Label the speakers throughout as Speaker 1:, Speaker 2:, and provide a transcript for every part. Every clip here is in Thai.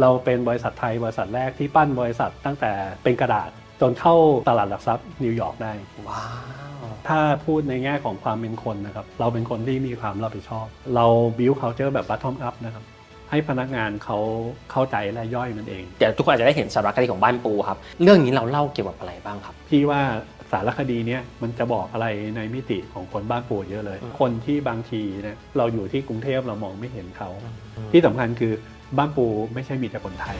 Speaker 1: เราเป็นบริษัทไทยบริษัทแรกที่ปั้นบริษัทตั้งแต่เป็นกระดาษจนเข้าตลาดหลักทรัพย์นิวยอร์กได้
Speaker 2: ว้าว
Speaker 1: ถ้าพูดในแง่ของความเป็นคนนะครับ เราเป็นคนที่มีความรับผิดชอบ เรา build culture แบบ bottom up นะครับ ให้พนักงานเขาเข้าใจและย่อยมันเอง
Speaker 2: เดี๋ยวทุกคนอาจจะได้เห็นสารคดีของบ้านปูครับ เรื่องนี้เราเล่าเกี่ยวกับอะไรบ้างครับ
Speaker 1: พี่ว่าสารคดีเนี้ยมันจะบอกอะไรในมิติของคนบ้านปู่เยอะเลย
Speaker 2: อืม
Speaker 1: คนที่บางทีเนี่ยเราอยู่ที่กรุงเทพเรามองไม่เห็นเขา ที่สำคัญคือ บ้านปูไม่ใช่มีแต่คนไทย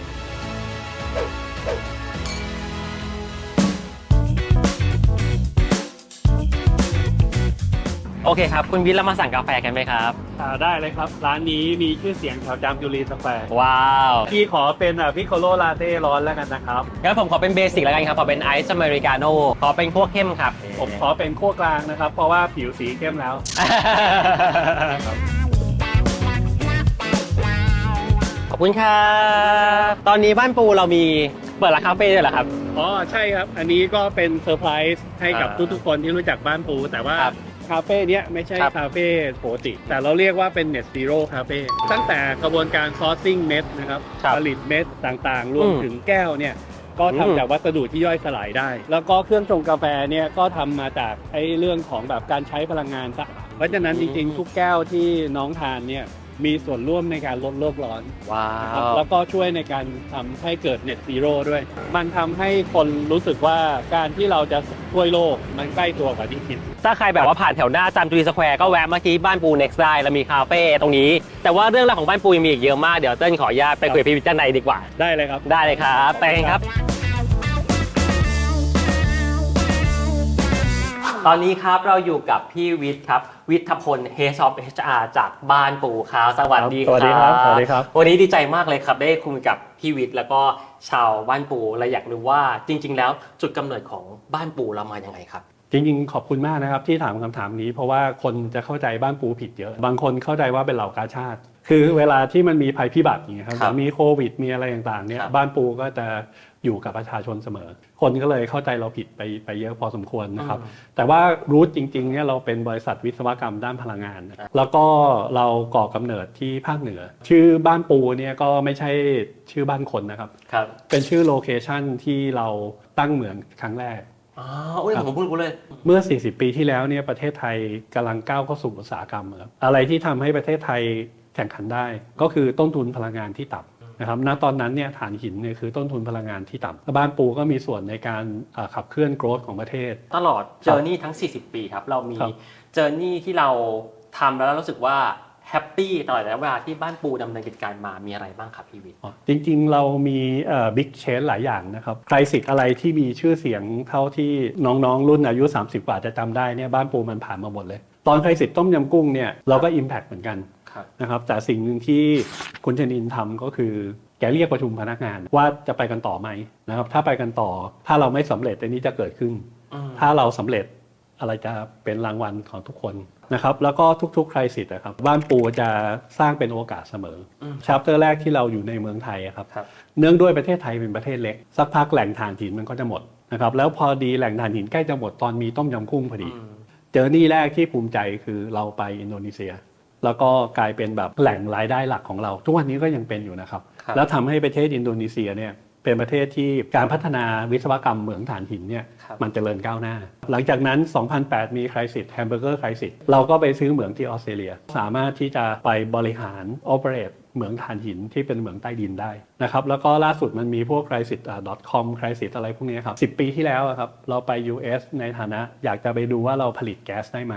Speaker 2: โอเคครับ คุณวิทย์เรามาสั่งกาแฟกันไหมครับ
Speaker 1: อ่าได้เลยครับ ร้านนี้มีชื่อเสียงแถวจามจุรีสแควร์
Speaker 2: ว้าว
Speaker 1: พี่ขอเป็นอะพิโคโลลาเต้ร้อนแล้วกันนะครับ
Speaker 2: งั้นผมขอเป็นเบสิกแล้วกันครับ ขอเป็นไอซ์อเมริกาโน่ขอเป็นพวกเข้มครับ
Speaker 1: ผมขอเป็นขั้วกลางนะครับ เพราะว่าผิวสีเข้มแล้ว
Speaker 2: ขอบ คุณครับตอนนี้บ้านปูเรามีเปิดร้านคาเฟ่ด้วยเหรอครับ
Speaker 1: อ๋อใช่ครับ อันนี้ก็เป็นเซอร์ไพรส์ให้กับ
Speaker 2: อ่า
Speaker 1: ทุกๆคนที่รู้จักบ้านปู แต่ว่า
Speaker 2: ครับ
Speaker 1: คาเฟ่เนี้ยไม่ใช่
Speaker 2: ครับ
Speaker 1: คาเฟ่ปกติ แต่เราเรียกว่าเป็น Net Zero Cafe ตั้งแต่กระบวนการ sourcing เม็ดนะครับ
Speaker 2: ครับ
Speaker 1: ผลิตเม็ดต่างๆ รวม
Speaker 2: อืม
Speaker 1: ถึงแก้วเนี่ยก็
Speaker 2: อืม
Speaker 1: ทำจากวัสดุที่ย่อยสลายได้ แล้วก็เครื่องชงกาแฟเนี่ยก็ทำมาจากไอ้เรื่องของแบบการใช้พลังงานสะอาดเพราะฉะนั้นจริงๆ ทุกแก้วที่น้องทานเนี่ย มีส่วนร่วมในการลดโลกร้อน
Speaker 2: ว้า
Speaker 1: นะครับ
Speaker 2: ว
Speaker 1: แล้วก็ช่วยในการทำให้เกิด Net Zero ด้วย มันทำให้คนรู้สึกว่าการที่เราจะช่วยโลกมันใกล้ตัวกว่าที่คิด
Speaker 2: ถ้าใครแบบว่าผ่านแถวหน้าจามจุรีสแควร์ก็แวะมาที่บ้านปู next ได้แล้วมีคาเฟ่ตรงนี้ แต่ว่าเรื่องราวของบ้านปูยังมีอีกเยอะมาก เดี๋ยวเต้นขออนุญาตไปคุยกับพี่วิทย์ด้านในดีกว่า
Speaker 1: ได้เลยครับ
Speaker 2: ได้เลยครับ ไปกันครับ ตอนนี้ครับเราอยู่กับพี่วิทย์ครับ วิทยพล Head of HR จากบ้านปูครับสวัสดีครับ
Speaker 1: สวัสดีครับสวัสดีครับ
Speaker 2: วันนี้ดีใจมากเลยครับ ได้คุยกับพี่วิทย์แล้วก็ชาวบ้านปูและอยากรู้ว่าจริง ๆ แล้วจุดกำเนิดของบ้านปูเรามาอย่างไงครับ
Speaker 1: จริงๆ ขอบคุณมากนะครับที่ถามคำถามนี้ เพราะว่าคนจะเข้าใจบ้านปูผิดเยอะ บางคนเข้าใจว่าเป็นเหล่ากาชาติ คือเวลาที่มันมีภัยพิบัติอย่างเงี้ยครับ
Speaker 2: ครับ
Speaker 1: มีโควิดมีอะไรต่างๆเนี่ย
Speaker 2: ครับ
Speaker 1: บ้านปูก็จะ อยู่กับประชาชนเสมอ คนก็เลยเข้าใจเราผิดไปไปเยอะพอสมควรนะครับ แต่ว่ารูทจริงๆเนี่ยเราเป็นบริษัทวิศวกรรมด้านพลังงาน แล้วก็เราก่อกำเนิดที่ภาคเหนือ ชื่อบ้านปูเนี่ยก็ไม่ใช่ชื่อบ้านคนนะครับ
Speaker 2: ครับ
Speaker 1: เป็นชื่อโลเคชันที่เราตั้งเหมืองครั้งแรก
Speaker 2: อ๋ออุ้ยผมพูดกูเลย
Speaker 1: เมื่อ 40 ปีที่แล้วเนี่ยประเทศไทยกำลังก้าวเข้าสู่อุตสาหกรรมครับอะไรที่ทำให้ประเทศไทยแข่งขันได้ ก็คือต้นทุนพลังงานที่ต่ำ นะครับณตอนนั้นเนี่ยฐานหินเนี่ยคือต้นทุนพลังงานที่ต่ำบ้านปูก็มีส่วนในการอ่าขับเคลื่อนโกรธของประเทศ
Speaker 2: ตลอดเจอร์นี่ทั้ง 40 ปีครับ เรามี
Speaker 1: ครับ
Speaker 2: เจอร์นี่ที่เราทำแล้วรู้สึกว่าแฮปปี้ตลอดระยะเวลาที่บ้านปูดำเนินกิจการมามีอะไรบ้างครับพี่วิทย์
Speaker 1: อ๋อจริงๆ เรามีบิ๊กเชนหลายอย่างนะครับใครสิทธิ์อะไรที่มีชื่อเสียงเท่าที่น้องๆ รุ่นอายุ 30 กว่าจะจำได้เนี่ยบ้านปูมันผ่านมาหมดเลย ตอนใครสิทธิ์ต้มยำกุ้งเนี่ยเราก็ Impact เหมือนกัน
Speaker 2: ครับ
Speaker 1: นะครับแต่สิ่งหนึ่งที่คุณชนินทำก็คือแกเรียกประชุมพนักงานว่าจะไปกันต่อไหมนะครับถ้าไปกันต่อถ้าเราไม่สำเร็จอันนี้จะเกิดขึ้น ถ้าเราสำเร็จอะไรจะเป็นรางวัลของทุกคนนะครับแล้วก็ทุกๆใครสิทธิ์นะครับบ้านปูจะสร้างเป็นโอกาสเสมอ
Speaker 2: อืม
Speaker 1: ชาปเตอร์แรกที่เราอยู่ในเมืองไทยอะครับ
Speaker 2: ครับ
Speaker 1: เนื่องด้วยประเทศไทยเป็นประเทศเล็ก สักพักแหล่งถ่านหินมันก็จะหมดนะครับแล้วพอดีแหล่งถ่านหินใกล้จะหมดตอนมีต้มยำกุ้งพอดี
Speaker 2: อืม
Speaker 1: เจอนี่แรกที่ภูมิใจคือเราไปอินโดนีเซีย แล้วก็กลายเป็นแบบแหล่งรายได้หลักของเรา ทุกวันนี้ก็ยังเป็นอยู่นะครับ
Speaker 2: ครับ
Speaker 1: แล้วทำให้ประเทศอินโดนีเซียเนี่ยเป็นประเทศที่การพัฒนาวิศวกรรมเหมืองถ่านหินเนี่ย
Speaker 2: ครับ
Speaker 1: มันเจริญก้าวหน้า หลังจากนั้น 2008 มีไครซิสแฮมเบอร์เกอร์ไครซิสเราก็ไปซื้อเหมืองที่ออสเตรเลีย สามารถที่จะไปบริหารโอ เปเรตเหมืองถ่านหินที่เป็นเหมืองใต้ดินได้นะครับแล้วก็ล่าสุดมันมีพวก crisis .com crisis อะไรพวกนี้ครับ 10 ปีที่แล้วอะครับเราไป US ในฐานะอยากจะไปดูว่าเราผลิตแก๊สได้ไหม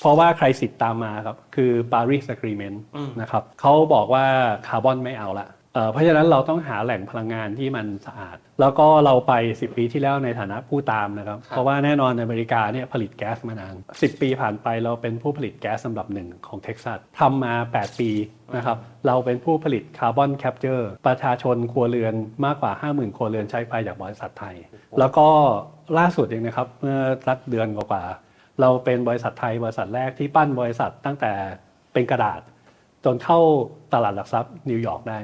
Speaker 1: เพราะว่าใครสิทธิ์ตามมาครับคือ Paris Agreement
Speaker 2: อืม
Speaker 1: นะครับเขาบอกว่าคาร์บอนไม่เอาละ เอ่อเพราะฉะนั้นเราต้องหาแหล่งพลังงานที่มันสะอาด แล้วก็เราไป 10 ปีที่แล้วในฐานะผู้ตามนะครับ เพราะว่าแน่นอนในอเมริกาเนี่ยผลิตแก๊สมานาน 10 ปีผ่านไปเราเป็นผู้ผลิตแก๊สลำดับหนึ่งของเท็กซัสทำมา 8 ปีนะครับเราเป็นผู้ผลิตคาร์บอนแคปเจอร์ประชาชนครัวเรือนมากกว่า 50,000 ครัวเรือนใช้ไฟจากบริษัทไทย แล้วก็ล่าสุดเองนะครับเมื่อสักเดือนกว่าๆเราเป็นบริษัทไทยบริษัทแรกที่ปั้นบริษัทตั้งแต่เป็นกระดาษ จนเข้าตลาดหลักทรัพย์นิวยอร์กได้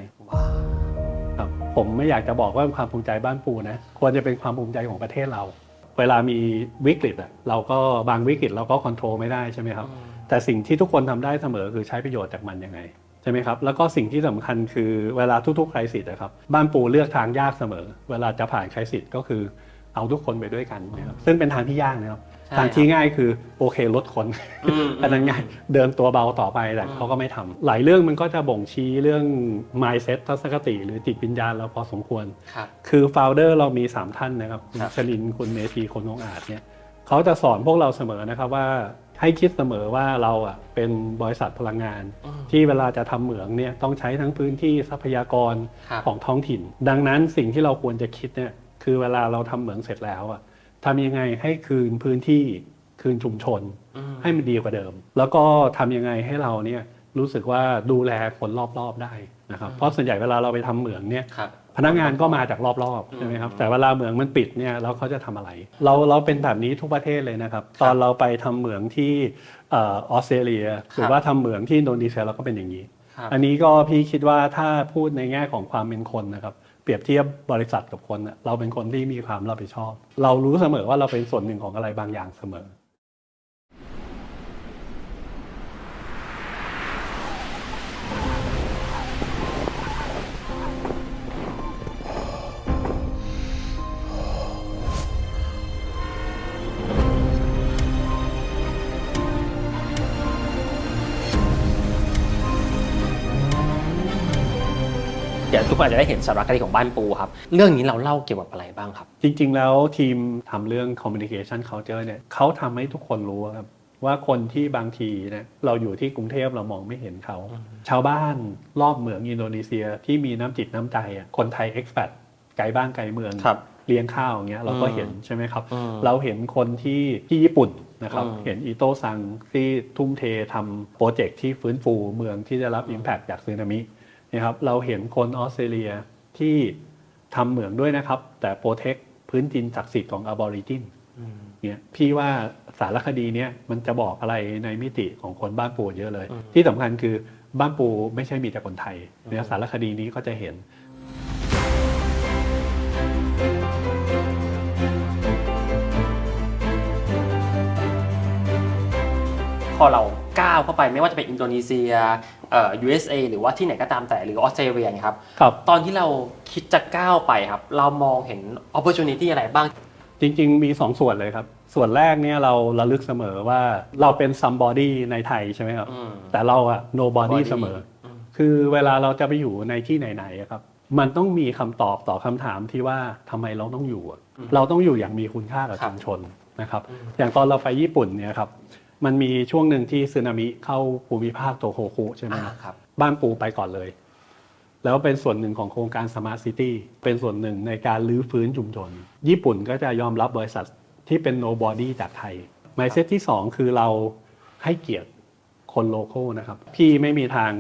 Speaker 1: ครับผมไม่อยากจะบอกว่าเป็นความภูมิใจบ้านปูนะควรจะเป็นความภูมิใจของประเทศเรา เวลามีวิกฤตอะเราก็บางวิกฤตเราก็ควบคุมไม่ได้ใช่ไหมครับ แต่สิ่งที่ทุกคนทำได้เสมอคือใช้ประโยชน์จากมันยังไงช่ไหมครับแล้วก็สิ่งที่สำคัญคือเวลาทุกๆไครสิสนะครับบ้านปูเลือกทางยากเสมอ เวลาจะผ่านไครสิสก็คือเอาทุกคนไปด้วยกันนะครับซึ่งเป็นทางที่ยากนะครับ
Speaker 2: ใช่
Speaker 1: ทางที่ง่ายคือโอเคลดคน
Speaker 2: อืม
Speaker 1: อันนั้นง่ายเดินตัวเบาต่อไปแต่
Speaker 2: อืม
Speaker 1: เขาก็ไม่ทำหลายเรื่องมันก็จะบ่งชี้เรื่อง mindset ทัศนคติ หรือจิตวิญญาณเราพอสมควร
Speaker 2: ครับ
Speaker 1: คือ founder เรามี 3 ท่านนะครับคุณ
Speaker 2: ครับ
Speaker 1: ชลินคุณเมธีคนองอาจเนี่ยเขาจะสอนพวกเราเสมอนะครับว่าให้คิดเสมอว่าเราอะเป็นบริษัทพลังงาน
Speaker 2: อืม
Speaker 1: ที่เวลาจะทำเหมืองเนี่ยต้องใช้ทั้งพื้นที่ทรัพยากร
Speaker 2: ครับ
Speaker 1: ของท้องถิ่น ดังนั้นสิ่งที่เราควรจะคิดเนี่ยคือเวลาเราทำเหมืองเสร็จแล้วอะ ทำยังไงให้คืนพื้นที่คืนชุมชน
Speaker 2: อืม
Speaker 1: ให้มันดีกว่าเดิม แล้วก็ทำยังไงให้เราเนี่ยรู้สึกว่าดูแลคนรอบๆได้นะครับเพราะส่วนใหญ่เวลาเราไปทำเหมืองเนี่ย
Speaker 2: ครับ
Speaker 1: พนักงานก็มาจากรอบๆใช่ไหมครับแต่เวลาเหมืองมันปิดเนี่ยแล้วเขาจะทำอะไร เราเราเป็นแบบนี้ทุกประเทศเลยนะครับ ตอนเราไปทำเหมืองที่เออออสเตรเลียหรือว่าทำเหมืองที่อินโดนีเซียเราก็เป็นอย่างนี้
Speaker 2: ครับ
Speaker 1: อันนี้ก็พี่คิดว่าถ้าพูดในแง่ของความเป็นคนนะครับ เปรียบเทียบบริษัทกับคน เราเป็นคนที่มีความรับผิดชอบ เรารู้เสมอว่าเราเป็นส่วนหนึ่งของอะไรบางอย่างเสมอ
Speaker 2: ดี๋ยวทุกคนอาจจะได้เห็นสารคดีของบ้านปูครับ เรื่องนี้เราเล่าเกี่ยวกับอะไรบ้างครับ
Speaker 1: จริง ๆ แล้วทีมทำเรื่อง communication culture เนี่ยเขาทำให้ทุกคนรู้ครับว่าคนที่บางทีเนี่ยเราอยู่ที่กรุงเทพเรามองไม่เห็นเขา ชาวบ้านรอบเหมืองอินโดนีเซียที่มีน้ำจิตน้ำใจอะคนไทย expat ไกลบ้านไกลเมือง
Speaker 2: ครับ
Speaker 1: เลี้ยงข้าวอย่างเงี้ยเราก็
Speaker 2: อืม
Speaker 1: เห็นใช่ไหมครับ
Speaker 2: อืม
Speaker 1: เราเห็นคนที่ที่ญี่ปุ่นนะครับ
Speaker 2: อืม
Speaker 1: เห็นอิโตะซังที่ทุ่มเททำโปรเจกต์ที่ฟื้นฟูเมืองที่ได้รับ Impact จากสึนามิ นะครับเราเห็นคนออสเตรเลียที่ทำเหมืองด้วยนะครับ แต่โปรเทคพื้นดินศักดิ์สิทธิ์ของอบอริจินเนี่ยพี่ว่าสารคดีเนี้ยมันจะบอกอะไรในมิติของคนบ้านปูเยอะเลย
Speaker 2: อืม
Speaker 1: ที่สำคัญคือบ้านปูไม่ใช่มีแต่คนไทยเนี่ยสารคดีนี้ก็จะเห็น
Speaker 2: พอเราก้าวเข้าไปไม่ว่าจะเป็นอินโดนีเซียเอ่อ USA หรือว่าที่ไหนก็ตามแต่หรือออสเตรเลียเนี่ยครับ
Speaker 1: ครับ
Speaker 2: ตอนที่เราคิดจะก้าวไปครับ เรามองเห็น opportunity อะไรบ้าง
Speaker 1: จริงๆ มี 2 ส่วนเลยครับ ส่วนแรกเนี่ยเราระลึกเสมอว่าเราเป็น somebody ในไทยใช่ไหมครับ
Speaker 2: อืม
Speaker 1: แต่เราอะ nobody
Speaker 2: Body
Speaker 1: เสมออ
Speaker 2: ม
Speaker 1: คือเวลาเราจะไปอยู่ในที่ไหนๆอะครับ มันต้องมีคำตอบต่อคำถามที่ว่าทำไมเราต้องอยู่อะเราต้องอยู่อย่างมีคุณค่ากับ
Speaker 2: ครับ
Speaker 1: ชุมชนนะครับ
Speaker 2: อืม
Speaker 1: อย่างตอนเราไปญี่ปุ่นเนี่ยครับ มันมีช่วงหนึ่งที่สึนามิเข้าภูมิภาคโตโฮคุใช่ไหม
Speaker 2: อ่า
Speaker 1: ครับ
Speaker 2: ครับ
Speaker 1: บ้านปูไปก่อนเลย แล้วเป็นส่วนหนึ่งของโครงการ Smart City เป็นส่วนหนึ่งในการลื้อฟื้นชุมชน ญี่ปุ่นก็จะยอมรับบริษัทที่เป็น nobody จากไทย m i n d s e t ที่ 2 คือเราให้เกียรติคนโลโก้นะครับ พี่ไม่มีทาง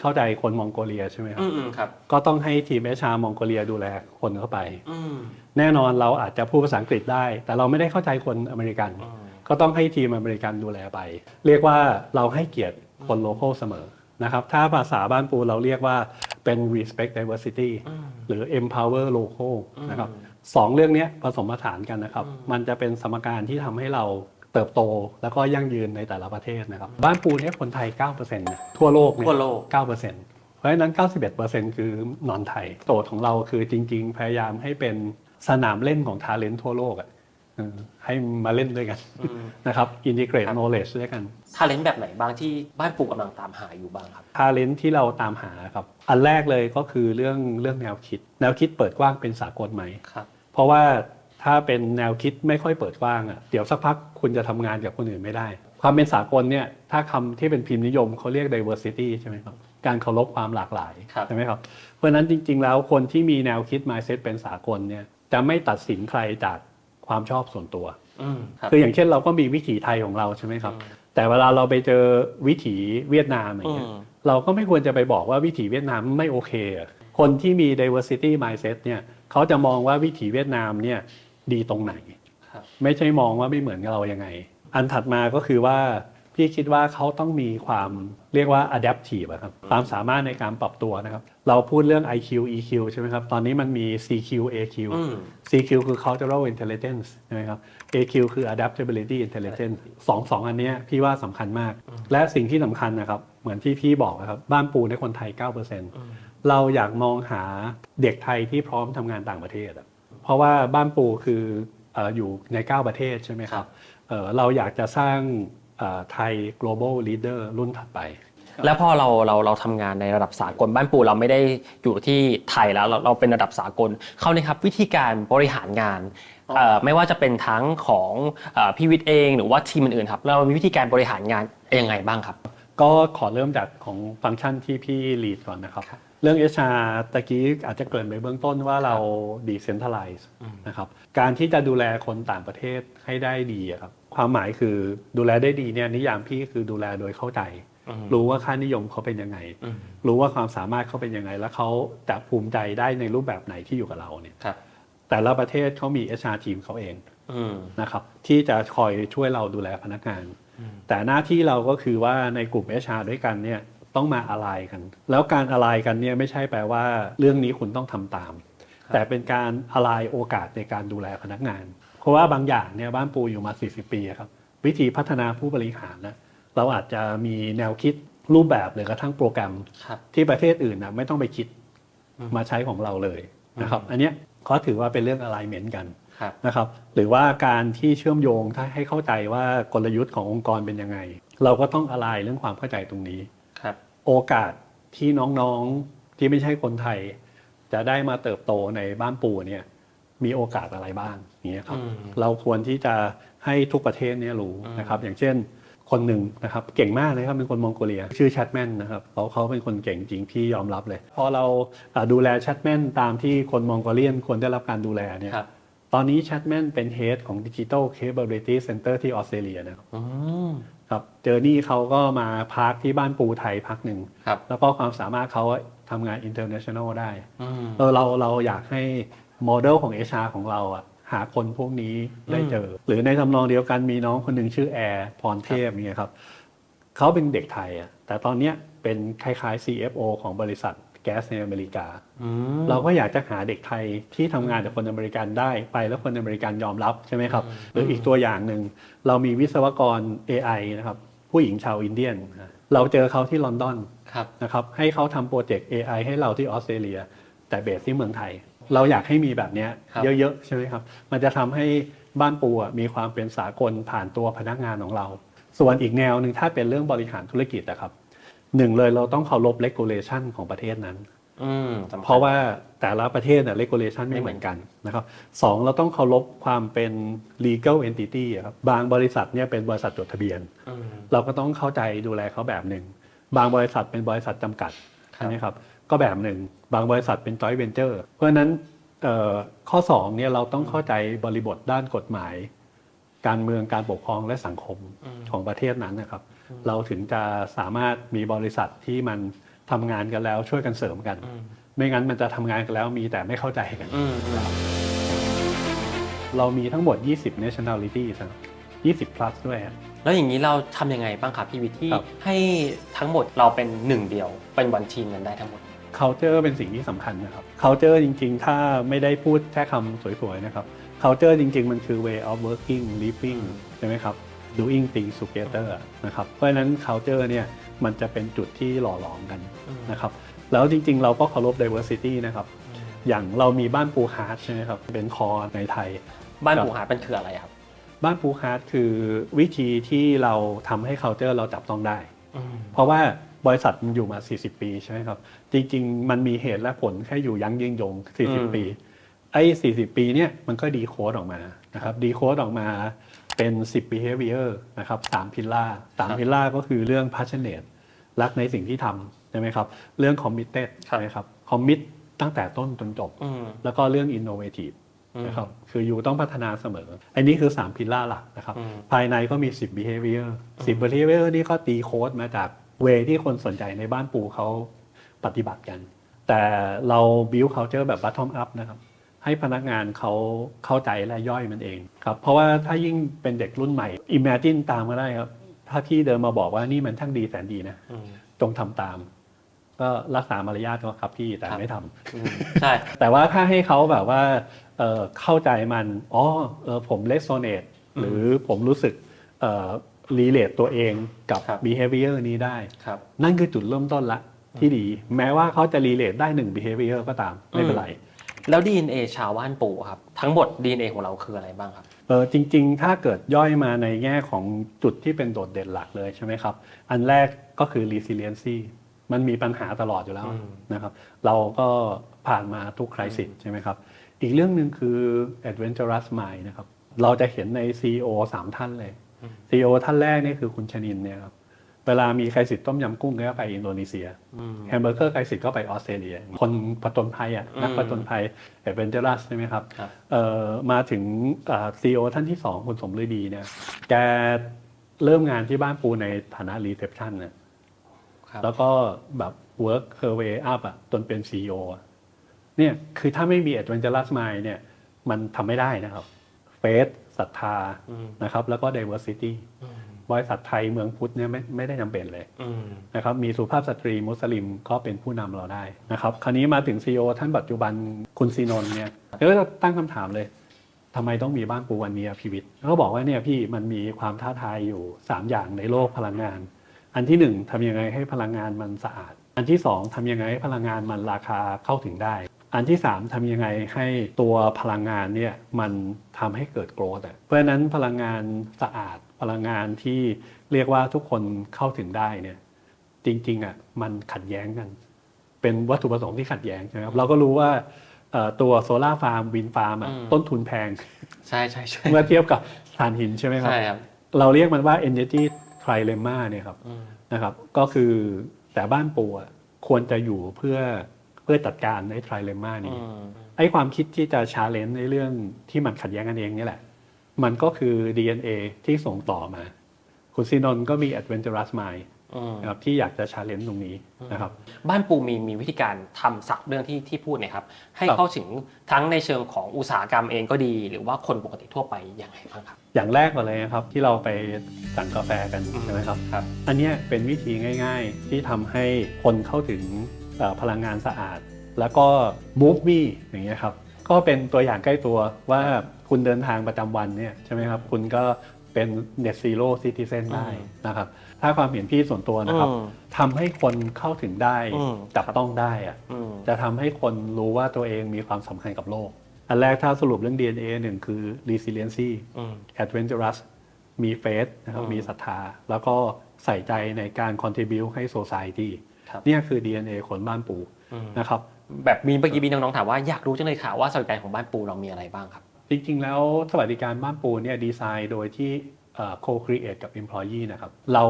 Speaker 1: เข้าใจคนมองโกเลียใช่ไหมครับ
Speaker 2: อืมอืมครับ
Speaker 1: ก็ต้องให้ทีมเอชามองโกเลียดูแลคนเข้าไป
Speaker 2: อืม
Speaker 1: แน่นอนเราอาจจะพูดภาษาอังกฤษได้ แต่เราไม่ได้เข้าใจคนอเมริกัน
Speaker 2: อืม
Speaker 1: ก็ต้องให้ทีมอเมริกันดูแลไป เรียกว่าเราให้เกียรติคนโลโก้เสมอนะครับถ้าภาษาบ้านปูเราเรียกว่าเป็น respect diversity
Speaker 2: อืม
Speaker 1: หรือ empower local
Speaker 2: อืม
Speaker 1: นะครับสองเรื่องเนี้ยผสมผสานกันนะครับ
Speaker 2: อืม
Speaker 1: มันจะเป็นสมการที่ทำให้เราเติบโตแล้วก็ยั่งยืนในแต่ละประเทศนะครับ บ้านปูเนี่ยคนไทย 9%นะทั่วโลกเนี่ย
Speaker 2: ทั่วโลก
Speaker 1: 9%เพราะฉะนั้น 91%คือนอนไทยโจทย์ของเราคือจริง ๆ พยายามให้เป็นสนามเล่นของทาเลนต์ทั่วโลกอะเออ ให้มาเล่นด้วยกัน
Speaker 2: อืม
Speaker 1: นะครับ integrate
Speaker 2: ครับ
Speaker 1: knowledge ด้วยกัน
Speaker 2: ทาเลนต์แบบไหนบ้างที่บ้านปูกำลังตามหาอยู่บ้างครับ
Speaker 1: ทาเลนต์ที่เราตามหาครับ อันแรกเลยก็คือเรื่องเรื่องแนวคิด แนวคิดเปิดกว้างเป็นสากลไหม
Speaker 2: ครับ
Speaker 1: เพราะว่าถ้าเป็นแนวคิดไม่ค่อยเปิดกว้างอะเดี๋ยวสักพักคุณจะทำงานกับคนอื่นไม่ได้ ความเป็นสากลเนี่ยถ้าคำที่เป็นพิมพ์นิยมเขาเรียก diversity ใช่ไหมครับการเคารพความหลากหลาย
Speaker 2: ครับ
Speaker 1: ใช่ไหมครับเพราะฉะนั้นจริง ๆ แล้วคนที่มีแนวคิด mindset เป็นสากลเนี่ยจะไม่ตัดสินใครจาก ความชอบส่วนตัว
Speaker 2: อืมครับ
Speaker 1: คืออย่างเช่นเราก็มีวิถีไทยของเราใช่ไหมครับ
Speaker 2: อืม
Speaker 1: แต่เวลาเราไปเจอวิถีเวียดนามอย่างเงี้ย
Speaker 2: อืม
Speaker 1: เราก็ไม่ควรจะไปบอกว่าวิถีเวียดนามไม่โอเคอะคนที่มี diversity mindset เนี่ยเขาจะมองว่าวิถีเวียดนามเนี่ยดีตรงไหน
Speaker 2: ครับ
Speaker 1: ไม่ใช่มองว่าไม่เหมือนกับเรายังไง อันถัดมาก็คือว่า พี่คิดว่าเขาต้องมีความเรียกว่า adaptive อะครับความสามารถในการปรับตัวนะครับเราพูดเรื่อง IQ EQ ใช่ไหมครับตอนนี้มันมี CQ AQ
Speaker 2: อืม
Speaker 1: CQ คือ cultural intelligence ใช่ไหมครับ AQ คือ adaptability intelligence สองสองอันเนี้ยพี่ว่าสำคัญมาก และสิ่งที่สำคัญนะครับ เหมือนที่พี่บอกนะครับ บ้านปูในคนไทย 9%เราอยากมองหาเด็กไทยที่พร้อมทำงานต่างประเทศอะเพราะว่าบ้านปูคือเอออยู่ใน 9 ประเทศใช่ไหมครับเอ่อเราอยากจะสร้างเอ่อ ไทย global leader รุ่นถัดไป
Speaker 2: แล้วพอเราเราเราทำงานในระดับสากลบ้านปูเราไม่ได้อยู่ที่ไทยแล้วเราเราเป็นระดับสากลเขาเนี่ยครับวิธีการบริหารงานเอ่อไม่ว่าจะเป็นทั้งของเอ่อพี่วิทย์เองหรือว่าทีมอื่นๆครับเรามีวิธีการบริหารงานยังไงบ้างครับ
Speaker 1: ก็ขอเริ่มจากของฟังก์ชันที่พี่ lead ก่อนนะครับ เรื่อง HR ตะกี้อาจจะเกริ่นไปเบื้องต้นว่าเรา decentralize นะครับ การที่จะดูแลคนต่างประเทศให้ได้ดีอะครับ ความหมายคือดูแลได้ดีเนี่ยนิยามพี่คือดูแลโดยเข้าใจ รู้ว่าค่านิยมเขาเป็นยังไง รู้ว่าความสามารถเขาเป็นยังไง แล้วเขาจะภูมิใจได้ในรูปแบบไหนที่อยู่กับเราเนี่ย
Speaker 2: ครับ
Speaker 1: แต่ละประเทศเขามี HR ทีมเขาเอง
Speaker 2: อืม
Speaker 1: นะครับที่จะคอยช่วยเราดูแลพนักงาน แต่หน้าที่เราก็คือว่าในกลุ่ม HR ด้วยกันเนี่ยต้องมาอะไรกัน แล้วการอะไรกันเนี่ยไม่ใช่แปลว่าเรื่องนี้คุณต้องทำตาม แต่เป็นการอะไรโอกาสในการดูแลพนักงาน เพราะว่าบางอย่างเนี่ยบ้านปูอยู่มา 40 ปีอะครับวิธีพัฒนาผู้บริหารนะเราอาจจะมีแนวคิดรูปแบบหรือกระทั่งโปรแกรม
Speaker 2: ครับ
Speaker 1: ที่ประเทศอื่นนะไม่ต้องไปคิดมาใช้ของเราเลยนะครับอันเนี้ยเขาถือว่าเป็นเรื่อง alignment กัน
Speaker 2: ครับ
Speaker 1: นะครับหรือว่าการที่เชื่อมโยงถ้าให้เข้าใจว่ากลยุทธ์ขององค์กรเป็นยังไง เราก็ต้อง align เรื่องความเข้าใจตรงนี้
Speaker 2: ครับ
Speaker 1: โอกาสที่น้องๆที่ไม่ใช่คนไทย จะได้มาเติบโตในบ้านปูเนี่ย มีโอกาสอะไรบ้างอย่างเงี้ยครับ
Speaker 2: อืม
Speaker 1: เราควรที่จะให้ทุกประเทศเนี่ยรู้นะครับ อย่างเช่น คนหนึ่งนะครับเก่งมากเลยครับเป็นคนมองโกเลีย ชื่อแชทแมนนะครับเขาเขาเป็นคนเก่งจริงพี่ยอมรับเลย พอเราอ่าดูแลแชทแมนตามที่คนมองโกเลียนควรได้รับการดูแลเนี่ย
Speaker 2: ครับ
Speaker 1: ตอนนี้แชทแมนเป็น Head ของ Digital Capability Center ที่ออสเตรเลียนะครับ
Speaker 2: อืม
Speaker 1: ครับเจอนี่เขาก็มาพักที่บ้านปูไทยพักหนึ่ง
Speaker 2: ครับ
Speaker 1: แล้วก็ความสามารถเขาทำงาน international ได้
Speaker 2: อืม
Speaker 1: เออเราเราอยากให้ โมเดลของ HR ของเราอะหาคนพวกนี้ได้เจอ หรือในทำนองเดียวกันมีน้องคนหนึ่งชื่อแอร์พรเทพเนี่ยครับเขาเป็นเด็กไทยอะแต่ตอนเนี้ยเป็นคล้ายๆ CFO ของบริษัทแก๊สในอเมริกา
Speaker 2: อืม
Speaker 1: เราก็อยากจะหาเด็กไทยที่ทำงานกับคนอเมริกันได้ไปแล้วคนอเมริกันยอมรับใช่ไหมครับหรืออีกตัวอย่างหนึ่งเรามีวิศวกร AI นะครับผู้หญิงชาวอินเดียนนะเราเจอเขาที่ลอนดอน
Speaker 2: ครับ
Speaker 1: นะครับให้เขาทำโปรเจกต์ AI ให้เราที่ออสเตรเลีย แต่เบสที่เมืองไทย เราอยากให้มีแบบเนี้ย
Speaker 2: ครับ
Speaker 1: เยอะๆใช่ไหมครับ มันจะทำให้บ้านปูอะมีความเป็นสากลผ่านตัวพนักงานของเรา ส่วนอีกแนวหนึ่งถ้าเป็นเรื่องบริหารธุรกิจนะครับหนึ่งเลยเราต้องเคารพ regulation ของประเทศนั้น
Speaker 2: อืมสำคัญ
Speaker 1: เพราะว่าแต่ละประเทศเนี่ย regulation ไม่เหมือนกันนะครับสองเราต้องเคารพความเป็น legal entity อะครับบางบริษัทเนี่ยเป็นบริษัทจดทะเบียน
Speaker 2: อืม
Speaker 1: เราก็ต้องเข้าใจดูแลเขาแบบหนึ่ง บางบริษัทเป็นบริษัทจำกัด
Speaker 2: ครับ
Speaker 1: ใช่ไหมครับ ก็แบบหนึ่ง บางบริษัทเป็น joint venture เพราะฉะนั้นเอ่อข้อ2เนี่ยเราต้องเข้าใจบริบทด้านกฎหมาย การเมืองการปกครองและสังคมของประเทศนั้นนะครับ เราถึงจะสามารถมีบริษัทที่มันทำงานกันแล้วช่วยกันเสริมกัน ไม่งั้นมันจะทำงานกันแล้วมีแต่ไม่เข้าใจกัน
Speaker 2: อืม
Speaker 1: เรามีทั้งหมด 20 nationalities นะครับ20 plus ด้วยอะ
Speaker 2: แล้วอย่างนี้เราทำยังไงบ้างครับพี่วิทย์ที่
Speaker 1: ครับ
Speaker 2: ให้ทั้งหมดเราเป็นหนึ่งเดียวเป็นวันทีมกันได้ทั้งหมด
Speaker 1: culture เป็นสิ่งที่สำคัญนะครับ culture จริง ๆ ถ้าไม่ได้พูดแค่คำสวยๆนะครับ culture จริง ๆ มันคือ way of working living ใช่ไหมครับ doing things together นะครับ เพราะฉะนั้น culture เนี่ยมันจะเป็นจุดที่หล่อหลอมกันนะครับ แล้วจริง ๆ เราก็เคารพ diversity นะครับ อย่างเรามีบ้านปูฮาร์ดใช่ไหมครับ เป็นคอในไทย
Speaker 2: บ้าน
Speaker 1: ครับ
Speaker 2: ปูหาเป็นคืออะไรครับ
Speaker 1: บ้านปูฮาร์ดคือวิธีที่เราทำให้ culture เราจับต้องได้ เพราะว่า บริษัทมันอยู่มา 40 ปีใช่ไหมครับ จริง ๆ มันมีเหตุและผลแค่อยู่ยั้งยืนยง
Speaker 2: อืม
Speaker 1: 40 ปี ไอ้40 ปีเนี่ยมันก็ดีโคดออกมานะครับดีโคดออกมาเป็น 10 behavior นะครับ3พิลล่า3พิลล่าก็คือเรื่อง passionate รักในสิ่งที่ทำใช่ไหมครับ เรื่อง committed ใช่ไหมครับ commit ตั้งแต่ต้นจนจบ
Speaker 2: อืม
Speaker 1: แล้วก็เรื่อง innovative
Speaker 2: อืม
Speaker 1: นะครับคืออยู่ต้องพัฒนาเสมอ อันนี้คือ 3 พิลล่าหลักนะครับ
Speaker 2: อืม
Speaker 1: ภายในก็มี 10 behavior 10 behavior นี่ก็ตีโค้ดมาจาก เวที่คนสนใจในบ้านปูเขาปฏิบัติกัน แต่เรา build culture แบบ bottom up นะครับ ให้พนักงานเขาเข้าใจและย่อยมันเองครับ เพราะว่าถ้ายิ่งเป็นเด็กรุ่นใหม่ imagine ตามมาได้ครับ ถ้าพี่เดินมาบอกว่านี่มันทั้งดีแสนดีนะ
Speaker 2: อืม
Speaker 1: จงทำตาม ก็รักษามารยาทก็ครับพี่แต่
Speaker 2: ครับ
Speaker 1: ไม่ทำ
Speaker 2: อืมใช่
Speaker 1: แต่ว่าถ้าให้เขาแบบว่าเอ่อเข้าใจมัน อ๋อเออผมเลสโซเนตหรือผมรู้สึกเอ่อ รีเลทตัวเองกับ
Speaker 2: ครับ
Speaker 1: behavior นี้ได้
Speaker 2: ครับ
Speaker 1: นั่นคือจุดเริ่มต้นละที่ดี แม้ว่าเขาจะรีเลทได้หนึ่ง behavior ก็ตามไม่เป็นไร
Speaker 2: แล้ว DNA ชาวบ้านปู่ครับ ทั้งหมด DNA ของเราคืออะไรบ้างครับ
Speaker 1: เออจริงๆ ถ้าเกิดย่อยมาในแง่ของจุดที่เป็นโดดเด่นหลักเลยใช่ไหมครับ อันแรกก็คือ resiliency มันมีปัญหาตลอดอยู่แล้ว
Speaker 2: อืม
Speaker 1: นะครับเราก็ผ่านมาทุกคริสิสใช่ไหมครับ อีกเรื่องหนึ่งคือ adventurous mind นะครับเราจะเห็นใน CEO สามท่านเลย CEO ท่านแรกนี่คือคุณชนินเนี่ยครับเวลามีใครสิทธิ์ต้มยำกุ้งก็ไปอินโดนีเซียแฮมเบอร์เกอร์ไกสิทธิ์ก็ไปออสเตรเลีย คนผจญภัยอะนักผจญภัยเอเวนเจอรัสใช่ไหมครับ
Speaker 2: ครับ
Speaker 1: เอ่อมาถึงซีอท่านที่สองคุณสมฤดีเนี่ยแกเริ่มงานที่บ้านปูในฐานะรีเซพชันเนี่ย
Speaker 2: ครับ
Speaker 1: แล้วก็แบบ work her way up อะจนเป็น CEO อะเนี่ยคือถ้าไม่มี adventurous mind เนี่ยมันทำไม่ได้นะครับเฟส ศรัทธานะครับแล้วก็ diversity บริษัทไทยเมืองพุทธเนี่ยไม่ไม่ได้จำเป็นเลย
Speaker 2: อืม
Speaker 1: นะครับมีสุภาพสตรีมุสลิมก็เป็นผู้นำเราได้นะครับคราวนี้มาถึง CEO ท่านปัจจุบันคุณซีนนท์เนี่ยก็จะตั้งคำถามเลยทำไมต้องมีบ้านปูวันนี้อะพีวิทย์เขาบอกว่าเนี่ยพี่มันมีความท้าทายอยู่ 3 อย่างในโลกพลังงาน อันที่ 1ทำยังไงให้พลังงานมันสะอาด อันที่ 2ทำยังไงให้พลังงานมันราคาเข้าถึงได้ อันที่ 3ทำยังไงให้ตัวพลังงานเนี่ยมันทำให้เกิดโกรธอะเพราะฉะนั้นพลังงานสะอาดพลังงานที่เรียกว่าทุกคนเข้าถึงได้เนี่ยจริงๆอะมันขัดแย้งกัน เป็นวัตถุประสงค์ที่ขัดแย้งใช่ไหมครับเราก็รู้ว่าเอ่อตัวโซลาร์ฟาร์มวินฟาร์มอะ
Speaker 2: อืม
Speaker 1: ต้นทุนแพง
Speaker 2: ใช่ใช่ใช่
Speaker 1: เมื่อเทียบกับถ่านหินใช่ไหมครับ
Speaker 2: ใช่ครับ
Speaker 1: เราเรียกมันว่า energy trilemma เนี่ยครับ
Speaker 2: อืม
Speaker 1: นะครับ ก็คือแต่บ้านปูอะควรจะอยู่เพื่อ เพื่อจัดการใน trilemma นี้
Speaker 2: อืม
Speaker 1: ไอ้ความคิดที่จะชาเลนจ์ในเรื่องที่มันขัดแย้งกันเองนี่แหละ มันก็คือ DNA ที่ส่งต่อมา คุณซีนนท์ก็มี adventurous mind
Speaker 2: อืม
Speaker 1: นะครับที่อยากจะชาเลนจ์ตรงนี้นะครับ
Speaker 2: บ้านปูมีมีวิธีการทำสักเรื่องที่ที่พูดเนี่ยครับ ให้
Speaker 1: ครับ
Speaker 2: เข้าถึงทั้งในเชิงของอุตสาหกรรมเองก็ดี หรือว่าคนปกติทั่วไปยังไงบ้างครับ
Speaker 1: อย่างแรกก่อนเลยนะครับที่เราไปสั่งกาแฟกันใช่ไหมครับ
Speaker 2: ครับ
Speaker 1: อันเนี้ยเป็นวิธีง่าย ๆ ที่ทำให้คนเข้าถึงเอ่อ พลังงานสะอาด แล้วก็ move me อย่างเงี้ยครับก็เป็นตัวอย่างใกล้ตัวว่าคุณเดินทางประจำวันเนี่ยใช่ไหมครับคุณก็เป็น net zero citizen ได้นะครับ ถ้าความเห็นพี่ส่วนตัวนะครับ
Speaker 2: อืม
Speaker 1: ทำให้คนเข้าถึงได้
Speaker 2: อืม
Speaker 1: จับต้องได้อะ
Speaker 2: อืม
Speaker 1: จะทำให้คนรู้ว่าตัวเองมีความสำคัญกับโลก อันแรกถ้าสรุปเรื่อง DNA หนึ่งคือ resiliency
Speaker 2: อืม
Speaker 1: adventurous มี faith นะครับ
Speaker 2: อืม
Speaker 1: มีศรัทธา แล้วก็ใส่ใจในการ contribute ให้ society
Speaker 2: ครับ
Speaker 1: เนี่ยคือ DNA คนบ้านปู
Speaker 2: อืม
Speaker 1: นะครับ
Speaker 2: แบบมีเมื่อกี้มีน้องๆถามว่าอยากรู้จังเลยค่ะว่าสวัสดิการของบ้านปูเรามีอะไรบ้างครับ
Speaker 1: จริงๆแล้วสวัสดิการบ้านปูเนี่ยดีไซน์โดยที่เอ่อ co-create กับ employee นะครับเรา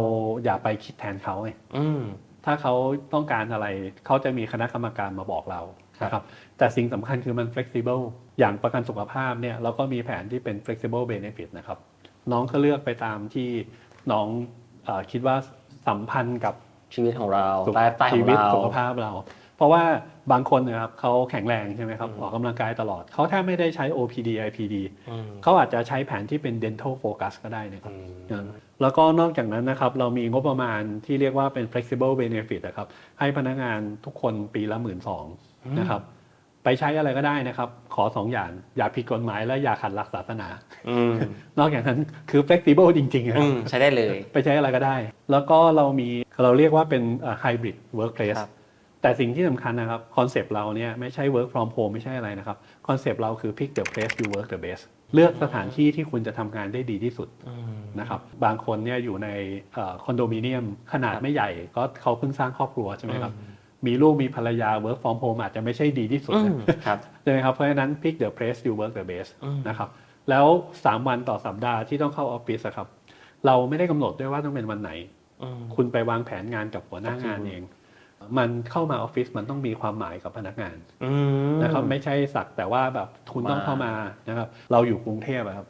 Speaker 1: อย่าไปคิดแทนเขาไง
Speaker 2: อืม
Speaker 1: ถ้าเขาต้องการอะไรเขาจะมีคณะกรรมการมาบอกเรา
Speaker 2: ครับ
Speaker 1: นะครับแต่สิ่งสำคัญคือมัน flexible อย่างประกันสุขภาพเนี่ยเราก็มีแผนที่เป็น flexible benefit นะครับน้องก็เลือกไปตามที่น้องเออคิดว่าสัมพันธ์กับ
Speaker 2: ชีวิตของเรา
Speaker 1: สุข
Speaker 2: ไลฟ์สไตล์ข
Speaker 1: ชี
Speaker 2: อง
Speaker 1: วิต
Speaker 2: เรา
Speaker 1: สุขภาพเรา เพราะว่าบางคนนะครับเขาแข็งแรงใช่ไหมครับ
Speaker 2: อืม
Speaker 1: ออกกำลังกายตลอด เขาแทบไม่ได้ใช้ OPD IPD
Speaker 2: อืม
Speaker 1: เขาอาจจะใช้แผนที่เป็น dental focus ก็ได้นะครับ
Speaker 2: อืม
Speaker 1: แล้วก็นอกจากนั้นนะครับเรามีงบประมาณที่เรียกว่าเป็น flexible benefit นะครับให้พนักงานทุกคนปีละหมื่นสองนะครับ ไปใช้อะไรก็ได้นะครับ ขอสองอย่าง อย่าผิดกฎหมายและอย่าขัดหลักศาสนา
Speaker 2: อืม
Speaker 1: นอกจากนั้นคือ flexible จริงๆนะค
Speaker 2: อื
Speaker 1: รับ
Speaker 2: มใช้ได้เลย
Speaker 1: ไปใช้อะไรก็ได้ แล้วก็เรามีเราเรียกว่าเป็นเอ่อ hybrid workplace
Speaker 2: ครับ
Speaker 1: แต่สิ่งที่สำคัญนะครับคอนเซปต์เราเนี่ยไม่ใช่ work from home ไม่ใช่อะไรนะครับคอนเซปต์เราคือ pick the place you work the best เลือกสถานที่ที่คุณจะทำงานได้ดีที่สุด
Speaker 2: อืม
Speaker 1: นะครับบางคนเนี่ยอยู่ในคอนโดมิเนียมขนาดไม่ใหญ่ก็เขาเพิ่งสร้างครอบครัวใช่ไหมครับ มีลูกมีภรรยา work from home อาจจะไม่ใช่ดีที่สุด
Speaker 2: อื
Speaker 1: นะ
Speaker 2: มครับ
Speaker 1: ใช่ไหมครับเพราะฉะนั้น pick the place you work the best
Speaker 2: อืม
Speaker 1: นะครับแล้ว 3 วันต่อสัปดาห์ที่ต้องเข้าออฟฟิศอะครับ เราไม่ได้กำหนดด้วยว่าต้องเป็นวันไหน
Speaker 2: อืม
Speaker 1: คุณไปวางแผนงานกับหัวหน้างาน
Speaker 2: อืม
Speaker 1: เอง มันเข้ามาออฟฟิศมันต้องมีความหมายกับพนักงาน
Speaker 2: อืม
Speaker 1: นะครับไม่ใช่สักแต่ว่าแบบคุณต้อง
Speaker 2: มา
Speaker 1: เข้ามานะครับ เราอยู่กรุงเทพอะครับ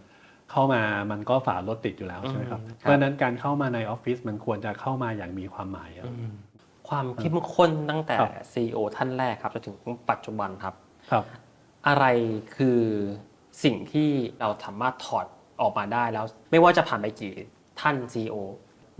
Speaker 1: เข้ามามันก็ฝ่ารถติดอยู่แล้วใช่ไหมครับ
Speaker 2: อืมครับ
Speaker 1: เพราะฉะนั้นการเข้ามาในออฟฟิศมันควรจะเข้ามาอย่างมีความหมายอะ
Speaker 2: อืม ความเข้มข้นตั้งแต่
Speaker 1: ครับ
Speaker 2: CEO ท่านแรกครับจนถึงปัจจุบันครับ
Speaker 1: ครับ
Speaker 2: อะไรคือสิ่งที่เราสามารถถอดออกมาได้แล้ว ไม่ว่าจะผ่านไปกี่ท่าน CEO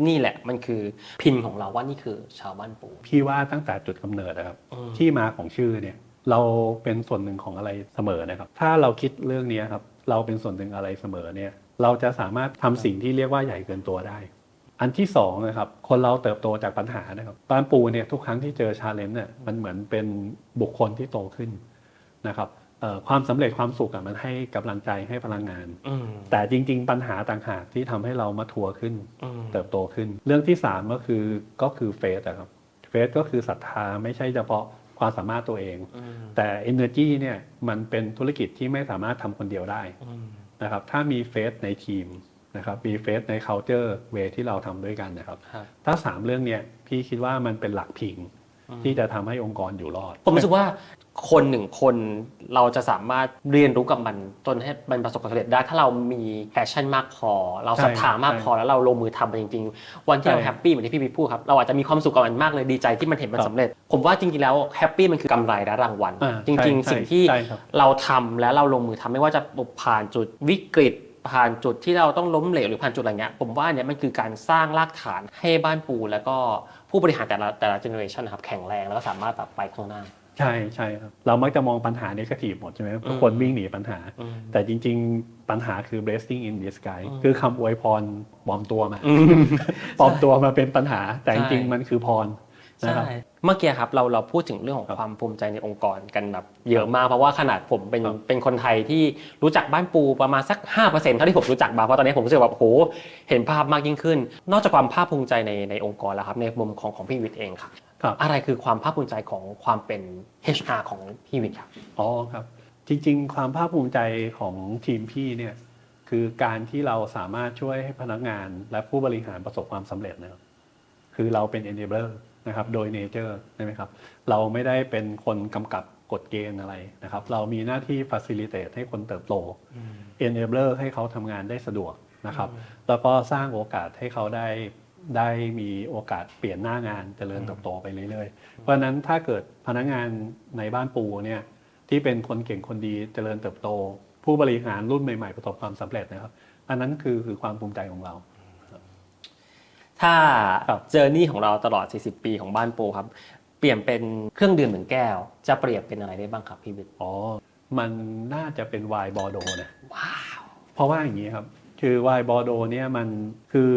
Speaker 2: นี่แหละมันคือพินของเราว่านี่คือชาวบ้านปู
Speaker 1: พี่ว่าตั้งแต่จุดกำเนิดนะครับ
Speaker 2: อืม
Speaker 1: ที่มาของชื่อเนี่ย เราเป็นส่วนหนึ่งของอะไรเสมอนะครับ ถ้าเราคิดเรื่องนี้ครับ เราเป็นส่วนหนึ่งอะไรเสมอเนี่ย เราจะสามารถทำสิ่งที่เรียกว่าใหญ่เกินตัวได้ อันที่สองนะครับคนเราเติบโตจากปัญหานะครับบ้านปูเนี่ยทุกครั้งที่เจอชาเลนจ์เนี่ยมันเหมือนเป็นบุคคลที่โตขึ้นนะครับเอ่อความสำเร็จความสุขอะมันให้กำลังใจให้พลังงาน
Speaker 2: อืม
Speaker 1: แต่จริง ๆ ปัญหาต่างหากที่ทำให้เรามาทัวร์ขึ้น
Speaker 2: อืม
Speaker 1: เติบโตขึ้น เรื่องที่สามก็คือก็คือเฟสอะครับเฟสก็คือศรัทธาไม่ใช่เฉพาะความสามารถตัวเอง
Speaker 2: อืม
Speaker 1: แต่ Energy เนี่ยมันเป็นธุรกิจที่ไม่สามารถทำคนเดียวได้
Speaker 2: อืม
Speaker 1: นะครับถ้ามีเฟสในทีม นะครับมีเฟสใน culture way ที่เราทำด้วยกันนะครับ
Speaker 2: ครับ
Speaker 1: ถ้าสามเรื่องเนี่ยพี่คิดว่ามันเป็นหลักพิงที่จะทำให้องค์กรอยู่รอด
Speaker 2: ผมรู้สึกว่าคนหนึ่งคนเราจะสามารถเรียนรู้กับมันจนให้มันประสบความสำเร็จได้ ถ้าเรามีแพชชั่นมากพอ เราศรัทธามากพอแล้วเราลงมือทำมันจริง ๆ วันที่เรา
Speaker 1: ใช่
Speaker 2: แฮปปี้เหมือนที่พี่บิ๊กพูดครับเราอาจจะมีความสุขกับมันมากเลยดีใจที่มันเห็นมัน
Speaker 1: ครับ
Speaker 2: สำเร็จ ผมว่าจริงๆแล้วแฮปปี้มันคือกำไรและรางวัล
Speaker 1: อ่า
Speaker 2: จริง
Speaker 1: ใช่
Speaker 2: ๆสิ่งที่
Speaker 1: ใช่ครับ
Speaker 2: เราทำแล้วเราลงมือทำไม่ว่าจะผ่านจุดวิกฤต ผ่านจุดที่เราต้องล้มเหลวหรือผ่านจุดอะไรเงี้ยผมว่าเนี่ยมันคือการสร้างรากฐานให้บ้านปู แล้วก็ผู้บริหารแต่ละแต่ละเจเนอเรชันนะครับแข็งแรงแล้วก็สามารถแบบไปข้างหน้า
Speaker 1: ใช่ใช่ครับเรามักจะมองปัญหาเนกาทีฟหมดใช่ไหมทุกคนวิ่งหนีปัญหา
Speaker 2: อืม
Speaker 1: แต่จริงๆ ปัญหาคือ blessing in disguise
Speaker 2: อืม
Speaker 1: คือคำอวยพรปลอมตัวมาปลอมตัวมาเป็นปัญหา แต่จริง
Speaker 2: ใช่
Speaker 1: ๆมันคือพร นะครับ
Speaker 2: ใช่เมื่อกี้ครับเราเราพูดถึงเรื่องของ
Speaker 1: ครับ
Speaker 2: ความภูมิใจในองค์กรกันแบบเยอะมากเพราะว่าขนาดผมเป็น
Speaker 1: ครับ
Speaker 2: เป็นคนไทยที่รู้จักบ้านปูประมาณสัก5%เท่าที่ผมรู้จักมาเพราะตอนนี้ผมรู้สึกแบบโหเห็นภาพมากยิ่งขึ้น นอกจากความภาคภูมิใจในในองค์กรแล้วครับในมุมของของพี่วิทย์เองครับ
Speaker 1: ครับ
Speaker 2: อะไรคือความภาคภูมิใจของความเป็น HR ของพี่วิทย์ครับ
Speaker 1: อ๋อครับจริง ๆ ความภาคภูมิใจของทีมพี่เนี่ยคือการที่เราสามารถช่วยให้พนักงานและผู้บริหารประสบความสำเร็จนะครับคือเราเป็น enabler นะครับโดย nature ใช่ไหมครับเราไม่ได้เป็นคนกำกับกฎเกณฑ์อะไรนะครับเรามีหน้าที่ facilitate ให้คนเติบโต enabler ให้เขาทำงานได้สะดวกนะครับแล้วก็สร้างโอกาสให้เขาได้ได้มีโอกาสเปลี่ยนหน้างานเจริญเติบโตไปเรื่อยๆ เพราะฉะนั้นถ้าเกิดพนักงานในบ้านปูเนี่ยที่เป็นคนเก่งคนดีเจริญเติบโต ผู้บริหารรุ่นใหม่ๆ ประสบความสำเร็จนะครับ อันนั้นคือคือความภูมิใจของเรา
Speaker 2: ถ้า
Speaker 1: ครับ
Speaker 2: เจอร์นี่ของเราตลอด 40 ปีของบ้านปูครับ เปลี่ยนเป็นเครื่องดื่มหนึ่งแก้ว จะเปรียบเป็นอะไรได้บ้างครับพี่วิทย์
Speaker 1: อ๋อ มันน่าจะเป็นไวน์บอร์โดนะ
Speaker 2: ว้าว
Speaker 1: เพราะว่าอย่างนี้ครับ คือไวน์บอร์โดเนี่ยมันคือ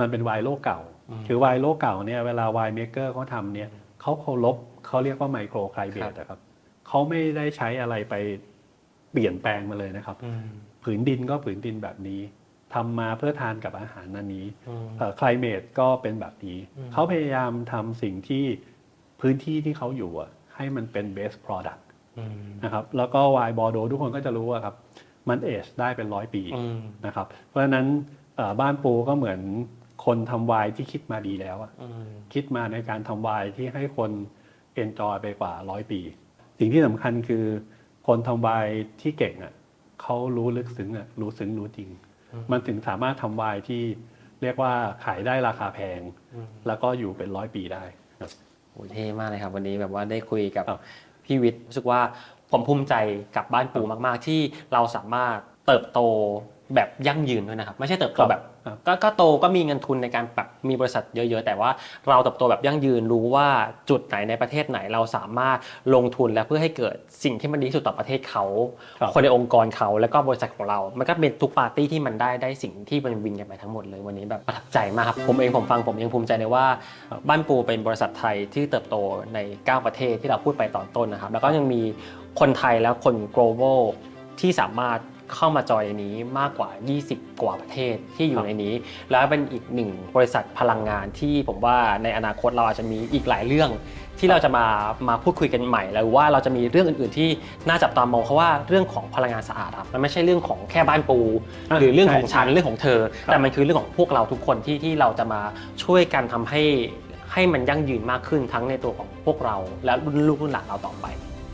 Speaker 1: มันเป็นไวน์โลกเก่าคือไวน์โลกเก่าเนี่ยเวลาไวน์เมเกอร์เขาทำเนี่ยเขาเคารพเขาเรียกว่าไมโครไคลเบตนะครับเขาไม่ได้ใช้อะไรไปเปลี่ยนแปลงมาเลยนะครับ ผืนดินก็ผืนดินแบบนี้ ทำมาเพื่อทานกับอาหารนันนี้คลายเมดก็เป็นแบบนี้
Speaker 2: อืม
Speaker 1: เขาพยายามทำสิ่งที่พื้นที่ที่เขาอยู่อะให้มันเป็น best product นะครับแล้วก็ไวน์บอร์โดทุกคนก็จะรู้ว่าครับมันเอชได้เป็นร้อยปีนะครับเพราะฉะนั้นเอ่อบ้านปูก็เหมือนคนทำไวน์ที่คิดมาดีแล้วอะคิดมาในการทำไวน์ที่ให้คนเอนจอยไปกว่าร้อยปี สิ่งที่สำคัญคือคนทำไวน์ที่เก่งอะเขารู้ลึกซึ้งอะรู้ซึ้งรู้จริง มันถึงสามารถทำไวน์ที่เรียกว่าขายได้ราคาแพง แล้วก็อยู่เป็นร้อยปีได้ครับ
Speaker 2: โอ้เท่มากเลยครับ วันนี้แบบว่าได้คุยกับ
Speaker 1: ครับ
Speaker 2: พี่วิทย์รู้สึกว่าผมภูมิใจกับบ้านปูมาก ๆ ที่เราสามารถเติบโต แบบยั่งยืนด้วยนะครับ ไม่ใช่เติบโตแบบ
Speaker 1: ครับ
Speaker 2: ก็ก็โตก็มีเงินทุนในการแบบมีบริษัทเยอะ ๆ แต่ว่าเราเติบโตแบบยั่งยืนรู้ว่าจุดไหนในประเทศไหนเราสามารถลงทุนและเพื่อให้เกิดสิ่งที่มันดีที่สุดต่อประเทศเขา
Speaker 1: ครับ
Speaker 2: คนในองค์กรเขาแล้วก็บริษัทของเรา มันก็เป็นทุกปาร์ตี้ที่มันได้ได้สิ่งที่มันวินกันไปทั้งหมดเลยวันนี้แบบประทับใจมากครับผมเองผมฟังผมยังภูมิใจเลยว่า
Speaker 1: ครับ
Speaker 2: บ้านปูเป็นบริษัทไทยที่เติบโตใน 9 ประเทศที่เราพูดไปตอนต้นนะครับแล้วก็ยังมีคนไทยและคน global ที่สามารถ เข้ามาจอยในนี้มากกว่า 20 กว่าประเทศที่อยู่ในนี้ แล้วเป็นอีกหนึ่งบริษัทพลังงานที่ผมว่าในอนาคตเราอาจจะมีอีกหลายเรื่อง ที่เราจะมามาพูดคุยกันใหม่ แล้วว่าเราจะมีเรื่องอื่น ๆ ที่น่าจับตามองเพราะว่าเรื่องของพลังงานสะอาดครับมันไม่ใช่เรื่องของแค่บ้านปู
Speaker 1: อะ
Speaker 2: หรือเรื่องของ
Speaker 1: ใช่
Speaker 2: ฉัน
Speaker 1: ใช่
Speaker 2: เรื่องของเธอ แต่มันคือเรื่องของพวกเราทุกคนที่ที่เราจะมาช่วยกันทำให้ให้มันยั่งยืนมากขึ้นทั้งในตัวของพวกเรา และรุ่นลูกรุ่นหลานเราต่อไป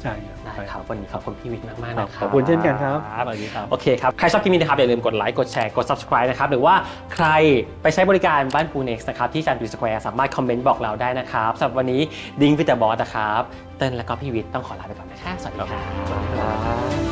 Speaker 1: ใช่ครับ
Speaker 2: ได้
Speaker 1: ใช่
Speaker 2: ครับวันนี้ขอบคุณพี่วิทย์มากๆ
Speaker 1: ครับ
Speaker 2: นะค
Speaker 1: ข
Speaker 2: รับ
Speaker 1: อบคุณเช่นกันครับสวัสดีครับ
Speaker 2: โอเคครับใครชอบคลิปนี้นะครับอย่าลืมกดไลค์กดแชร์กด subscribe นะครับหรือว่าใครไปใช้บริการบ้านปูเน็กนะครับที่จันทร์สแควร์สามารถคอมเมนต์บอกเราได้นะครับสำหรับวันนี้ดิ้งวิตาบอสนะครับเต้นและก็พี่วิทย์ต้องขอลาไปก่อนนะครับสวัสดีครับ